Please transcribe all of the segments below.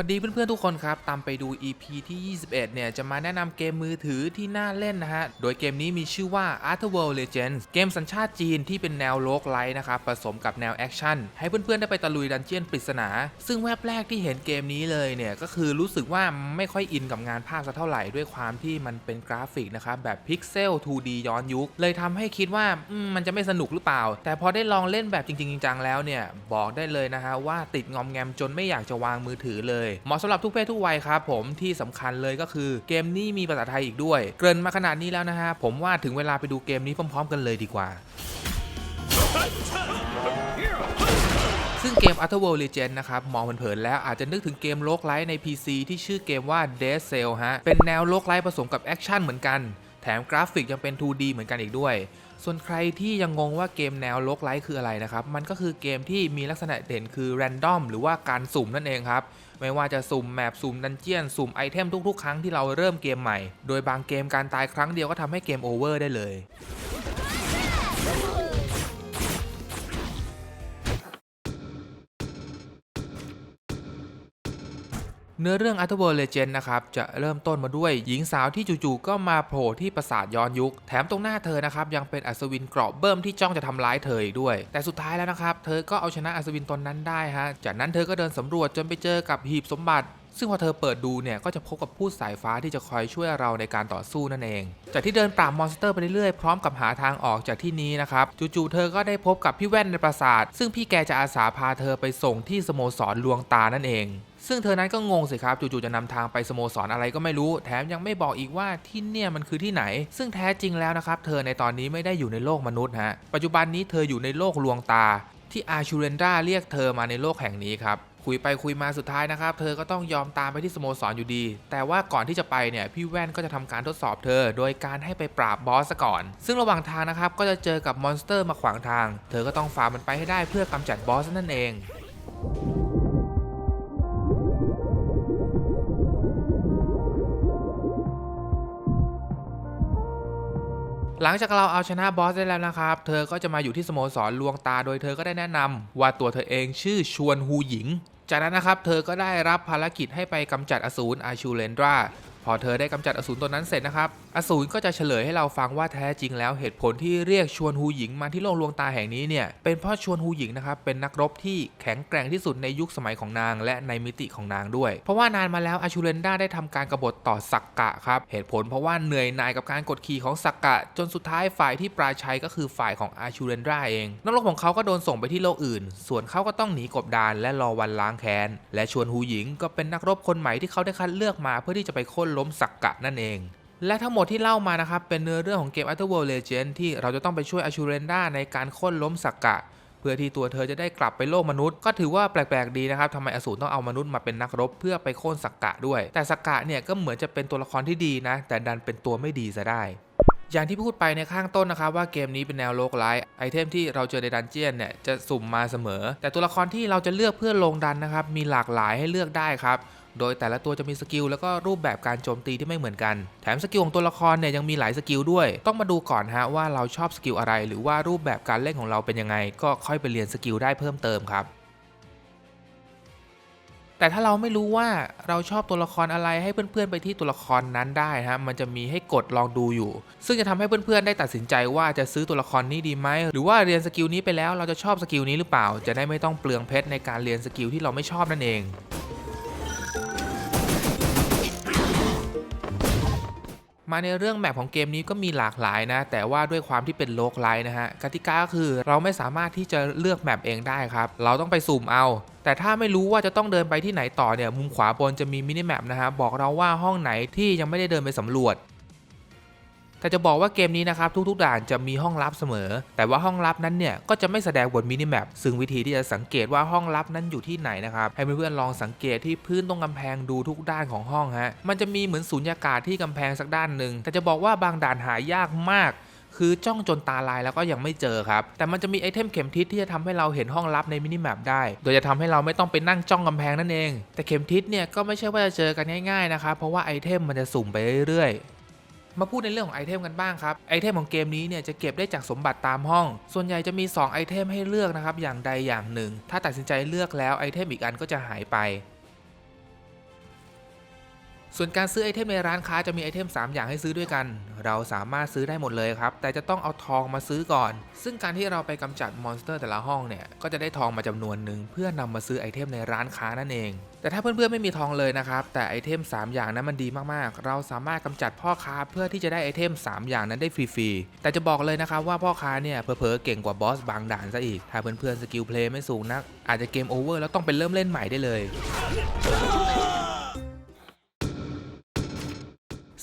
วัสดีเพื่อนๆทุกคนครับ ตามไปดู EP ที่ 21 เนี่ย จะมาแนะนำเกมมือถือที่น่าเล่นนะฮะ โดยเกมนี้มีชื่อว่า Art World Legends เกมสัญชาติจีนที่เป็นแนวโลกไลท์นะครับ ผสมกับแนวแอคชั่น ให้เพื่อนๆ ได้ไปตะลุยดันเจียนปริศนา ซึ่งแวบแรกที่เห็นเกมนี้เลยเนี่ย ก็คือรู้สึกว่าไม่ค่อยอินกับงานภาพสักเท่าไหร่ด้วยความที่มันเป็นกราฟิกนะครับแบบพิกเซล 2D ย้อนยุค เลยทำให้คิดว่ามมันจะไม่สนุกหรือเปล่า แต่พอได้ลองเล่นแบบจริงๆจังๆแล้วเนี่ยบอกได้เลยนะฮะว่าติดงอมแงมจนไม่อยากจะวางมือถือเลยเหมาะสำหรับทุกเพศทุกวัยครับผมที่สำคัญเลยก็คือเกมนี้มีภาษาไทยอีกด้วย เกริ่นมาขนาดนี้แล้วนะฮะผมว่าถึงเวลาไปดูเกมนี้พร้อม ๆ กันเลยดีกว่าซึ่งเกม Outer World Legend นะครับ มองเผินๆแล้วอาจจะนึกถึงเกมโลกไลท์ใน PC ที่ชื่อเกมว่า Dead Cell ฮะ เป็นแนวโลกไลท์ผสมกับแอคชั่นเหมือนกัน แถมกราฟิกยังเป็น 2D เหมือนกันอีกด้วย ส่วนใครที่ยังงงว่าเกมแนวโลกไลท์คืออะไรนะครับ มันก็คือเกมที่มีลักษณะเด่นคือแรนดอมหรือว่าการสุ่มนั่นเองครับ ไม่ว่าจะสุ่มแมปสุ่มดันเจียน สุ่มไอเทมทุกๆ ครั้งที่เราเริ่มเกมใหม่ โดยบางเกมการตายครั้งเดียวก็ทำให้เกมโอเวอร์ได้เลย เนื้อเรื่อง Outer World Legend นะครับ จะเริ่มต้นมาด้วยหญิงสาวที่จู่ๆก็มาโผล่ที่ปราสาทย้อนยุค แถมตรงหน้าเธอนะครับ ยังเป็นอัศวินเกราะเบิ่มที่จ้องจะทำร้ายเธออีกด้วย แต่สุดท้ายแล้วนะครับ เธอก็เอาชนะอัศวินตนนั้นได้ฮะ จากนั้นเธอก็เดินสำรวจจนไปเจอกับหีบสมบัติซึ่งพอเธอเปิดดูเนี่ยก็จะพบกับผู้สายฟ้าที่จะคอยช่วยเราในการต่อสู้นั่นเอง จากที่เดินปราบมอนสเตอร์ไปเรื่อยๆ พร้อมกับหาทางออกจากที่นี้นะครับ จู่ๆเธอก็ได้พบกับพี่แว่นในปราสาท ซึ่งพี่แกจะอาสาพาเธอไปส่งที่สโมสรลวงตานั่นเอง ซึ่งเธอนั้นก็งงสิครับจู่ๆจะนำทางไปสโมสรอะไรก็ไม่รู้ แถมยังไม่บอกอีกว่าที่เนี่ยมันคือที่ไหน ซึ่งแท้จริงแล้วนะครับ เธอในตอนนี้ไม่ได้อยู่ในโลกมนุษย์ฮะ ปัจจุบันนี้เธออยู่ในโลกลวงตา ที่อาชูเรนดราเรียกเธอมาในโลกแห่งนี้ครับคุยไปคุยมาสุดท้ายนะครับ เธอก็ต้องยอมตามไปที่สโมสรอยู่ดี แต่ว่าก่อนที่จะไปเนี่ย พี่แว่นก็จะทำการทดสอบเธอ โดยการให้ไปปราบบอสก่อน ซึ่งระหว่างทางนะครับ ก็จะเจอกับมอนสเตอร์มาขวางทาง เธอก็ต้องฝ่ามันไปให้ได้เพื่อกำจัดบอสนั่นเอง หลังจากเราเอาชนะบอสได้แล้วนะครับ เธอก็จะมาอยู่ที่สโมสรลวงตาโดยเธอก็ได้แนะนำว่าตัวเธอเองชื่อชวนฮูหญิง จากนั้นนะครับเธอก็ได้รับภารกิจให้ไปกำจัดอสูรอาชูเลนดรา อเธอได้กำจัดอสูรตัวนั้นเสร็จนะครับ อสูรก็จะเฉลยให้เราฟังว่าแท้จริงแล้วเหตุผลที่เรียกชวนฮูหญิงมาที่โลกลวงตาแห่งนี้เนี่ยเป็นเพราะชวนฮูหญิงนะครับเป็นนักรบที่แข็งแกร่งที่สุดในยุคสมัยของนาง และในมิติของนางด้วย เพราะว่านานมาแล้วอาชูเรนดาได้ทำการกบฏต่อสักกะครับเหตุผลเพราะว่าเหนื่อยหน่ายกับการกดขี่ของสักกะ จนสุดท้ายฝ่ายที่ปราชัยก็คือฝ่ายของอาชูเรนดาเองนักรบของเขาก็โดนส่งไปที่โลกอื่น ส่วนเขาก็ต้องหนีกบดานและรอวันล้างแค้นและชวนฮูหญิงก็เป็นนักรบคนใหม่ที่เขาได้คัดเลือกมาเพื่อที่จะไปโค่นล้มสักกะนั่นเอง และทั้งหมดที่เล่ามานะครับ เป็นเนื้อเรื่องของเกม Outer World Legend ที่เราจะต้องไปช่วยอาชูเรนดาในการโค่นล้มสักกะ เพื่อที่ตัวเธอจะได้กลับไปโลกมนุษย์ ก็ถือว่าแปลกๆดีนะครับทำไมอสูรต้องเอามนุษย์มาเป็นนักรบเพื่อไปโค่นสักกะด้วย แต่สักกะเนี่ยก็เหมือนจะเป็นตัวละครที่ดีนะ แต่ดันเป็นตัวไม่ดีซะได้อย่างที่พูดไปในข้างต้นนะครับว่าเกมนี้เป็นแนวโลกไลท์ไอเทมที่เราเจอในดันเจียนเนี่ยจะสุ่มมาเสมอ แต่ตัวละครที่เราจะเลือกเพื่อลงดันนะครับมีหลากหลายให้เลือกได้ครับ โดยแต่ละตัวจะมีสกิลแล้วก็รูปแบบการโจมตีที่ไม่เหมือนกัน แถมสกิลของตัวละครเนี่ยยังมีหลายสกิลด้วย ต้องมาดูก่อนฮะว่าเราชอบสกิลอะไร หรือว่ารูปแบบการเล่นของเราเป็นยังไง ก็ค่อยไปเรียนสกิลได้เพิ่มเติมครับแต่ถ้าเราไม่รู้ว่าเราชอบตัวละครอะไรให้เพื่อนๆไปที่ตัวละครนั้นได้ฮะมันจะมีให้กดลองดูอยู่ ซึ่งจะทำให้เพื่อนๆได้ตัดสินใจว่าจะซื้อตัวละครนี้ดีไหมหรือว่าเรียนสกิลนี้ไปแล้วเราจะชอบสกิลนี้หรือเปล่า จะได้ไม่ต้องเปลืองเพชรในการเรียนสกิลที่เราไม่ชอบนั่นเอง มาในเรื่องแมปของเกมนี้ก็มีหลากหลายนะ แต่ว่าด้วยความที่เป็นโลกไลท์นะฮะกติกาก็คือเราไม่สามารถที่จะเลือกแมปเองได้ครับ เราต้องไปสุ่มเอา แต่ถ้าไม่รู้ว่าจะต้องเดินไปที่ไหนต่อเนี่ยมุมขวาบนจะมีมินิแมปนะฮะบอกเราว่าห้องไหนที่ยังไม่ได้เดินไปสำรวจ แต่จะบอกว่าเกมนี้นะครับทุกๆด่านจะมีห้องลับเสมอ แต่ว่าห้องลับนั้นเนี่ยก็จะไม่แสดงบนมินิแมปซึ่งวิธีที่จะสังเกตว่าห้องลับนั้นอยู่ที่ไหนนะครับให้เพื่อนๆลองสังเกตที่พื้นตรงกำแพงดูทุกด้านของห้องฮะมันจะมีเหมือนสูญญากาศที่กำแพงสักด้านหนึ่งแต่จะบอกว่าบางด่านหายากมากคือจ้องจนตาลายแล้วก็ยังไม่เจอครับ แต่มันจะมีไอเทมเข็มทิศที่จะทำให้เราเห็นห้องลับในมินิแมปได้ โดยจะทำให้เราไม่ต้องไปนั่งจ้องกำแพงนั่นเอง แต่เข็มทิศเนี่ยก็ไม่ใช่ว่าจะเจอกันง่ายๆนะครับ เพราะว่าไอเทมมันจะสุ่มไปเรื่อย มาพูดในเรื่องของไอเทมกันบ้างครับ ไอเทมของเกมนี้เนี่ยจะเก็บได้จากสมบัติตามห้อง ส่วนใหญ่จะมี 2 ไอเทมให้เลือกนะครับ อย่างใดอย่างหนึ่ง ถ้าตัดสินใจเลือกแล้วไอเทมอีกอันก็จะหายไป ส่วนการซื้อไอเทมในร้านค้าจะมีไอเทม 3 อย่างให้ซื้อด้วยกัน เราสามารถซื้อได้หมดเลยครับ แต่จะต้องเอาทองมาซื้อก่อน ซึ่งการที่เราไปกำจัดมอนสเตอร์แต่ละห้องเนี่ย ก็จะได้ทองมาจำนวนหนึ่งเพื่อนำมาซื้อไอเทมในร้านค้านั่นเอง แต่ถ้าเพื่อนๆไม่มีทองเลยนะครับ แต่ไอเทม 3 อย่างนั้นมันดีมากๆ เราสามารถกำจัดพ่อค้าเพื่อที่จะได้ไอเทม 3 อย่างนั้นได้ฟรีๆ แต่จะบอกเลยนะครับว่าพ่อค้าเนี่ยเผลอๆเก่งกว่าบอสบางด่านซะอีก ถ้าเพื่อนๆสกิลเพลย์ไม่สูงนักอาจจะเกมโอเวอร์แล้วต้องไปเริ่มเล่นใหม่ได้เลย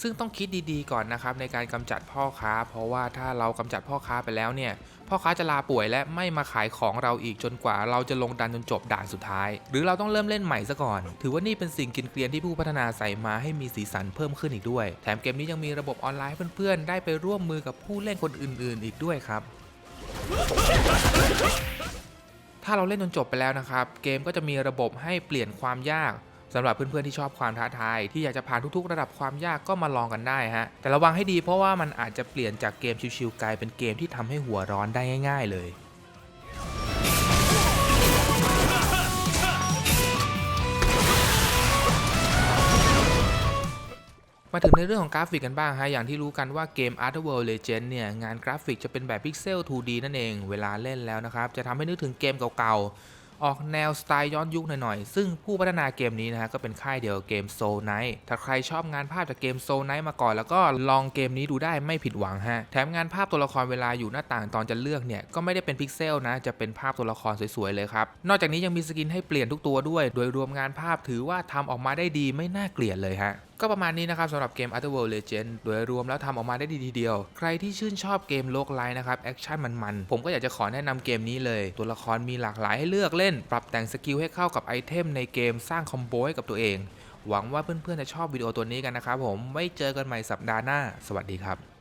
ซึ่งต้องคิดดีๆก่อนนะครับในการกำจัดพ่อค้า เพราะว่าถ้าเรากำจัดพ่อค้าไปแล้วเนี่ย พ่อค้าจะลาป่วยและไม่มาขายของเราอีกจนกว่า เราจะลงดันจนจบด่านสุดท้าย หรือเราต้องเริ่มเล่นใหม่ซะก่อน ถือว่านี่เป็นสิ่งกินเกลียนที่ผู้พัฒนาใส่มาให้มีสีสันเพิ่มขึ้นอีกด้วย แถมเกมนี้ยังมีระบบออนไลน์ให้เพื่อนๆ ได้ไปร่วมมือกับผู้เล่นคนอื่น ๆ อีกด้วยครับถ้าเราเล่นจนจบไปแล้วนะครับ เกมก็จะมีระบบให้เปลี่ยนความยาก สำหรับเพื่อนๆที่ชอบความท้าทายที่อยากจะผ่านทุกๆ ระดับความยากก็มาลองกันได้ฮะแต่ระวังให้ดีเพราะว่ามันอาจจะเปลี่ยนจากเกมชิวๆกลายเป็นเกมที่ทำให้หัวร้อนได้ง่าย ๆ เลยมาถึงในเรื่องของกราฟิกกันบ้างฮะ อย่างที่รู้กันว่าเกม Art World Legend เนี่ย งานกราฟิกจะเป็นแบบพิกเซล 2D นั่นเอง เวลาเล่นแล้วนะครับ จะทำให้นึกถึงเกมเก่าๆ ออกแนวสไตล์ย้อนยุคหน่อยๆ ซึ่งผู้พัฒนาเกมนี้นะฮะก็เป็นค่ายเดียวกับเกม Soul Knight ถ้าใครชอบงานภาพจากเกม Soul Knight มาก่อน แล้วก็ลองเกมนี้ดูได้ไม่ผิดหวังฮะ แถมงานภาพตัวละครเวลาอยู่หน้าต่างตอนจะเลือกเนี่ย ก็ไม่ได้เป็นพิกเซลนะ จะเป็นภาพตัวละครสวยๆ เลยครับ นอกจากนี้ยังมีสกินให้เปลี่ยนทุกตัวด้วย โดยรวมงานภาพถือว่าทำออกมาได้ดีไม่น่าเกลียดเลยฮะก็ประมาณนี้นะครับสำหรับเกม Other World Legend โดยรวมแล้วทำออกมาได้ดีทีเดียว ใครที่ชื่นชอบเกมโลกไลน์นะครับแอคชั่นมันๆ ผมก็อยากจะขอแนะนำเกมนี้เลย ตัวละครมีหลากหลายให้เลือกเล่น ปรับแต่งสกิลให้เข้ากับไอเทมในเกมสร้างคอมโบให้กับตัวเอง หวังว่าเพื่อนๆจะชอบวิดีโอตัวนี้กันนะครับผมไว้เจอกันใหม่สัปดาห์หน้า สวัสดีครับ